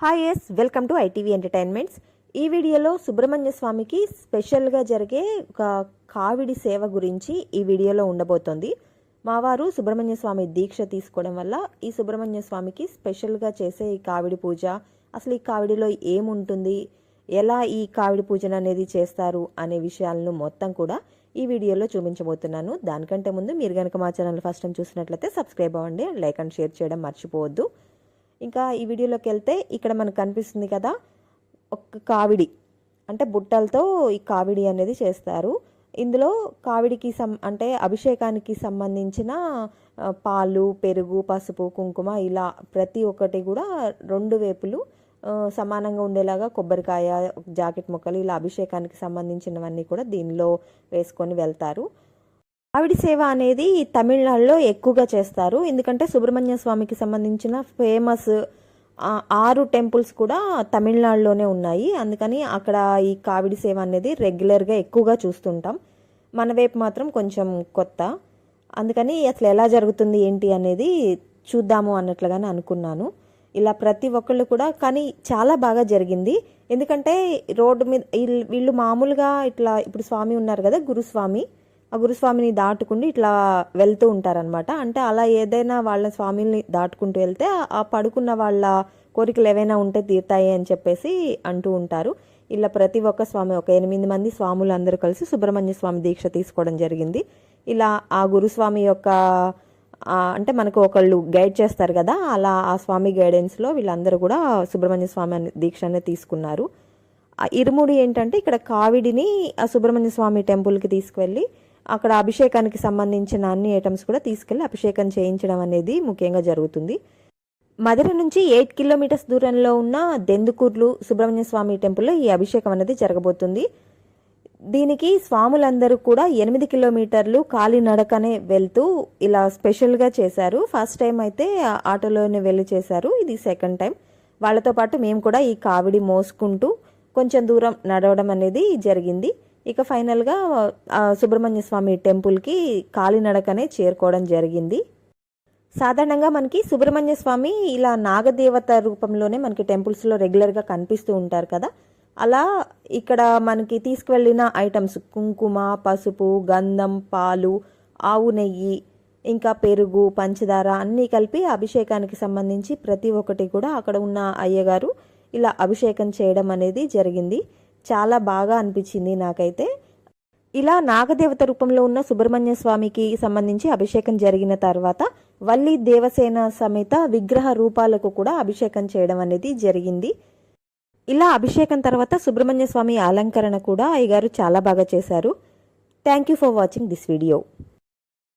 Hi S welcome to ITV entertainments ఈ వీడియోలో సుబ్రహ్మణ్య స్వామికి స్పెషల్గా జరిగే ఒక కావిడి సేవ గురించి ఈ వీడియోలో ఉండబోతోంది. మా వారు సుబ్రహ్మణ్య స్వామి దీక్ష తీసుకోవడం వల్ల ఈ సుబ్రహ్మణ్య స్వామికి స్పెషల్గా చేసే ఈ కావిడి పూజ అసలు ఈ కావిడిలో ఏముంటుంది ఎలా ఈ కావిడి పూజను అనేది చేస్తారు అనే విషయాలను మొత్తం కూడా ఈ వీడియోలో చూపించబోతున్నాను. దానికంటే ముందు మీరు కనుక మా ఛానల్ ఫస్ట్ టైం చూసినట్లయితే సబ్స్క్రైబ్ అవ్వండి లైక్ అండ్ షేర్ చేయడం మర్చిపోవద్దు. ఇంకా ఈ వీడియోలోకి వెళ్తే ఇక్కడ మనకు కనిపిస్తుంది కదా ఒక కావిడి. అంటే బుట్టలతో ఈ కావిడి అనేది చేస్తారు. ఇందులో కావిడికి సం అంటే అభిషేకానికి సంబంధించిన పాలు పెరుగు పసుపు కుంకుమ ఇలా ప్రతి ఒక్కటి కూడా రెండు వేపులు సమానంగా ఉండేలాగా కొబ్బరికాయ జాకెట్ ముక్కలు ఇలా అభిషేకానికి సంబంధించినవన్నీ కూడా దీనిలో వేసుకొని వెళ్తారు. ఆవిడి సేవ అనేది తమిళనాడులో ఎక్కువగా చేస్తారు. ఎందుకంటే సుబ్రహ్మణ్య స్వామికి సంబంధించిన ఫేమస్ ఆరు టెంపుల్స్ కూడా తమిళనాడులోనే ఉన్నాయి. అందుకని అక్కడ ఈ కావిడి సేవ అనేది రెగ్యులర్గా ఎక్కువగా చూస్తుంటాం. మన వైపు మాత్రం కొంచెం కొత్త. అందుకని అసలు ఎలా జరుగుతుంది ఏంటి అనేది చూద్దాము అన్నట్లుగానే అనుకున్నాను. ఇలా ప్రతి ఒక్కళ్ళు కూడా కానీ చాలా బాగా జరిగింది. ఎందుకంటే రోడ్డు మీద వీళ్ళు- వీళ్ళు మామూలుగా ఇట్లా ఇప్పుడు స్వామి ఉన్నారు కదా గురుస్వామి. ఆ గురుస్వామిని దాటుకుంటూ ఇట్లా వెళ్తూ ఉంటారనమాట అంటే అలా ఏదైనా వాళ్ళ స్వామిని దాటుకుంటూ వెళ్తే ఆ- పడుకున్న వాళ్ళ కోరికలు ఏవైనా ఉంటే తీరుతాయి అని చెప్పేసి అంటూ ఉంటారు. ఇలా ప్రతి ఒక్క స్వామి ఒక ఎనిమిది మంది స్వాములు అందరూ కలిసి సుబ్రహ్మణ్య స్వామి దీక్ష తీసుకోవడం జరిగింది. ఇలా ఆ గురుస్వామి యొక్క అంటే మనకు ఒకళ్ళు గైడ్ చేస్తారు కదా అలా ఆ స్వామి గైడెన్స్లో వీళ్ళందరూ కూడా సుబ్రహ్మణ్య స్వామి దీక్షనే దీక్ష అనేది తీసుకున్నారు ఇరుముడి ఏంటంటే ఇక్కడ కావిడిని ఆ సుబ్రహ్మణ్య స్వామి టెంపుల్కి తీసుకువెళ్ళి అక్కడ అభిషేకానికి సంబంధించిన అన్ని ఐటమ్స్ కూడా తీసుకెళ్ళి అభిషేకం చేయించడం అనేది ముఖ్యంగా జరుగుతుంది. మధుర నుంచి ఎయిట్ కిలోమీటర్స్ దూరంలో ఉన్న దెందుకూర్లు సుబ్రహ్మణ్య స్వామి టెంపుల్లో ఈ అభిషేకం అనేది జరగబోతుంది. దీనికి స్వాములందరూ కూడా ఎనిమిది కిలోమీటర్లు కాలినడకనే వెళ్తూ ఇలా స్పెషల్గా చేశారు. ఫస్ట్ టైం అయితే ఆటోలోనే వెళ్ళి చేశారు. ఇది సెకండ్ టైం. వాళ్ళతో పాటు మేము కూడా ఈ కావిడి మోసుకుంటూ కొంచెం దూరం నడవడం అనేది జరిగింది. ఇక ఫైనల్గా సుబ్రహ్మణ్య స్వామి టెంపుల్కి కాలినడకనే చేరుకోవడం జరిగింది. సాధారణంగా మనకి సుబ్రహ్మణ్య స్వామి ఇలా నాగదేవత రూపంలోనే మనకి టెంపుల్స్లో రెగ్యులర్గా కనిపిస్తూ ఉంటారు కదా. అలా ఇక్కడ మనకి తీసుకువెళ్ళిన ఐటమ్స్ కుంకుమ పసుపు గంధం పాలు ఆవు నెయ్యి ఇంకా పెరుగు పంచదార అన్నీ కలిపి అభిషేకానికి సంబంధించి ప్రతి ఒక్కటి కూడా అక్కడ ఉన్న అయ్యగారు ఇలా అభిషేకం చేయడం అనేది జరిగింది. చాలా బాగా అనిపించింది నాకైతే. ఇలా నాగదేవత రూపంలో ఉన్న సుబ్రహ్మణ్య స్వామికి సంబంధించి అభిషేకం జరిగిన తర్వాత వల్లి దేవసేన సమేత విగ్రహ రూపాలకు కూడా అభిషేకం చేయడం అనేది జరిగింది. ఇలా అభిషేకం తర్వాత సుబ్రహ్మణ్య స్వామి అలంకరణ కూడా అయ్యగారు చాలా బాగా చేశారు. Thank you for watching this video